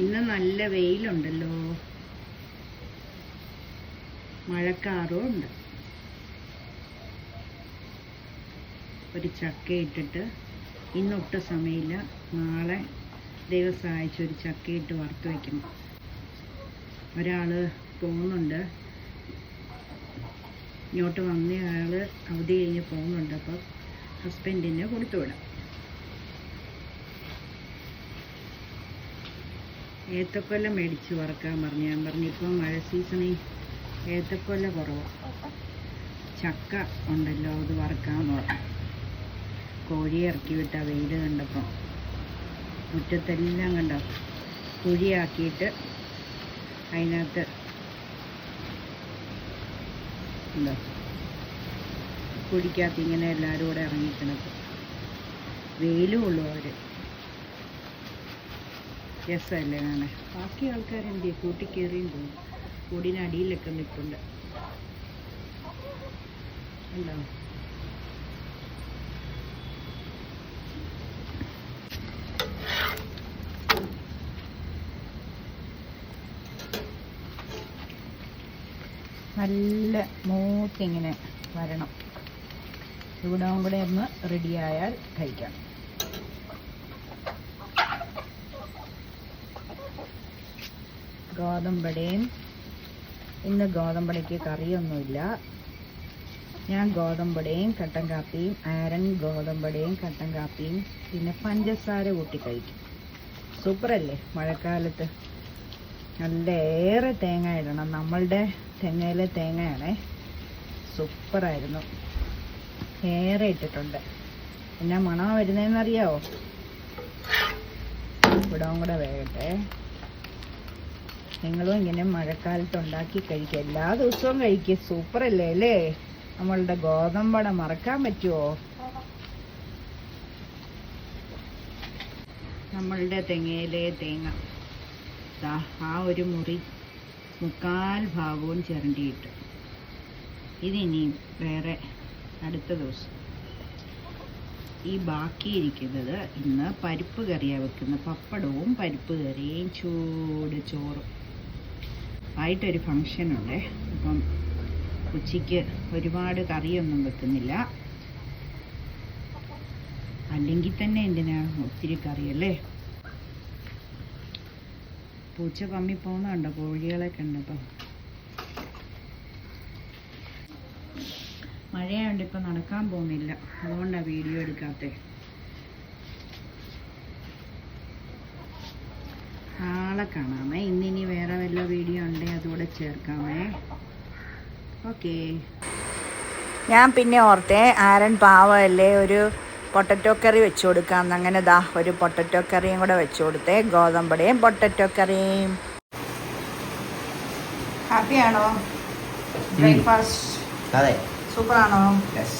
ഇന്ന് നല്ല വെയിലുണ്ടല്ലോ. മഴക്കാറും ഉണ്ട് ഒരു ചക്ക ഇട്ടിട്ട് ഇന്നൊട്ട് സമയമില്ല. നാളെ ദൈവം സഹായിച്ച് ഒരു ചക്ക ഇട്ട് വറുത്ത് വയ്ക്കണം ഒരാൾ പോകുന്നുണ്ട്. ഇങ്ങോട്ട് വന്ന ആൾ അവധി കഴിഞ്ഞ് പോകുന്നുണ്ട്. അപ്പം ഹസ്ബൻഡിന് കൊടുത്തു വിടാം ഏത്തക്കൊല്ല മേടിച്ച് വറക്കാൻ പറഞ്ഞു. ഞാൻ പറഞ്ഞു ഇപ്പം മഴ സീസണിൽ ഏത്തക്കൊല്ല കുറവാണ് ചക്ക ഉണ്ടല്ലോ അത് വറക്കാമെന്ന് പറഞ്ഞു. കോഴിയെ ഇറക്കി വിട്ട വെയിൽ കണ്ടപ്പോൾ മുറ്റത്തെല്ലാം കണ്ടോ? കുഴിയാക്കിയിട്ട് അതിനകത്ത് എന്താ കുഴിക്കകത്ത് ഇങ്ങനെ എല്ലാവരും കൂടെ ഇറങ്ങിക്കിടക്കും. വെയിലും ഉള്ളു അവർ രസമല്ലേ കാണാൻ ബാക്കി ആൾക്കാരെന്ത് കൂട്ടിക്കേറിയും പോകും. കൂടിനടിയിലൊക്കെ നിൽപ്പുണ്ട്. ഉണ്ടോ? നല്ല മൂത്തിങ്ങനെ വരണം. ഇവിടെ കൂടെ ഒന്ന് റെഡിയായാൽ കഴിക്കാം. ഗോതമ്പടയും ഇന്ന് ഗോതമ്പടയ്ക്ക് കറിയൊന്നുമില്ല. ഞാൻ ഗോതമ്പടയും കട്ടൻ കാപ്പിയും ആരൻ ഗോതമ്പടയും കട്ടൻ കാപ്പിയും പിന്നെ പഞ്ചസാര കൂട്ടി കഴിക്കും. സൂപ്പറല്ലേ മഴക്കാലത്ത്? നല്ല ഏറെ തേങ്ങ ഇടണം. നമ്മളുടെ തെങ്ങയിലെ തേങ്ങയാണേ. സൂപ്പറായിരുന്നു. ഏറെ ഇട്ടിട്ടുണ്ട്. എന്നാ മണം വരുന്നതെന്നറിയാവോ ഇവിടവും കൂടെ വേകട്ടെ. നിങ്ങളും ഇങ്ങനെ മഴക്കാലത്ത് ഉണ്ടാക്കി കഴിക്കുക. എല്ലാ ദിവസവും കഴിക്കുക. സൂപ്പറല്ലേ അല്ലേ? നമ്മളുടെ ഗോതമ്പട മറക്കാൻ പറ്റുമോ നമ്മളുടെ തെങ്ങയിലെ തേങ്ങ. ആ ഒരു മുറി മുക്കാൽ ഭാഗവും ചിരണ്ടിയിട്ട്. ഇതിനിയും വേറെ അടുത്ത ദിവസം. ഈ ബാക്കിയിരിക്കുന്നത് ഇന്ന് പരിപ്പ് കറിയാണ് വെക്കുന്നത്. പപ്പടവും പരിപ്പ് കറിയും. ചൂട് ചോറും. ആയിട്ടൊരു ഫങ്ഷനുണ്ട് അപ്പം ഉച്ചയ്ക്ക് ഒരുപാട് കറിയൊന്നും വെക്കുന്നില്ല. അല്ലെങ്കിൽ തന്നെ എന്തിനാ ഒത്തിരി കറിയല്ലേ? പൂച്ച പമ്മി പോകുന്നുണ്ടോ ഉണ്ട് കണ്ടപ്പോൾ മഴയായതുകൊണ്ട് ഇപ്പം? നടക്കാൻ പോകുന്നില്ല. അതുകൊണ്ടാണ് വീഡിയോ എടുക്കാത്തത് നാളെ കാണാമേ. ഇന്നിനി വേറെ വല്ല വീഡിയോ ഉണ്ടെങ്കിൽ അതുകൂടെ ചേർക്കാമേ. ഓക്കെ ഞാൻ പിന്നെ ഓർത്തേ ആരൻ പാവമല്ലേ ഒരു പൊട്ടറ്റോ കറി വെച്ചു കൊടുക്കാം അങ്ങനെ ദാ ഒരു പൊട്ടറ്റോ കറിയും കൂടെ വെച്ചു കൊടുത്തേ ഗോതമ്പടയും പൊട്ടറ്റോ കറിയും ഹാപ്പിയാണോ ബ്രേക്ക്ഫാസ്റ്റ് അതെ. സൂപ്പറാണോ യെസ്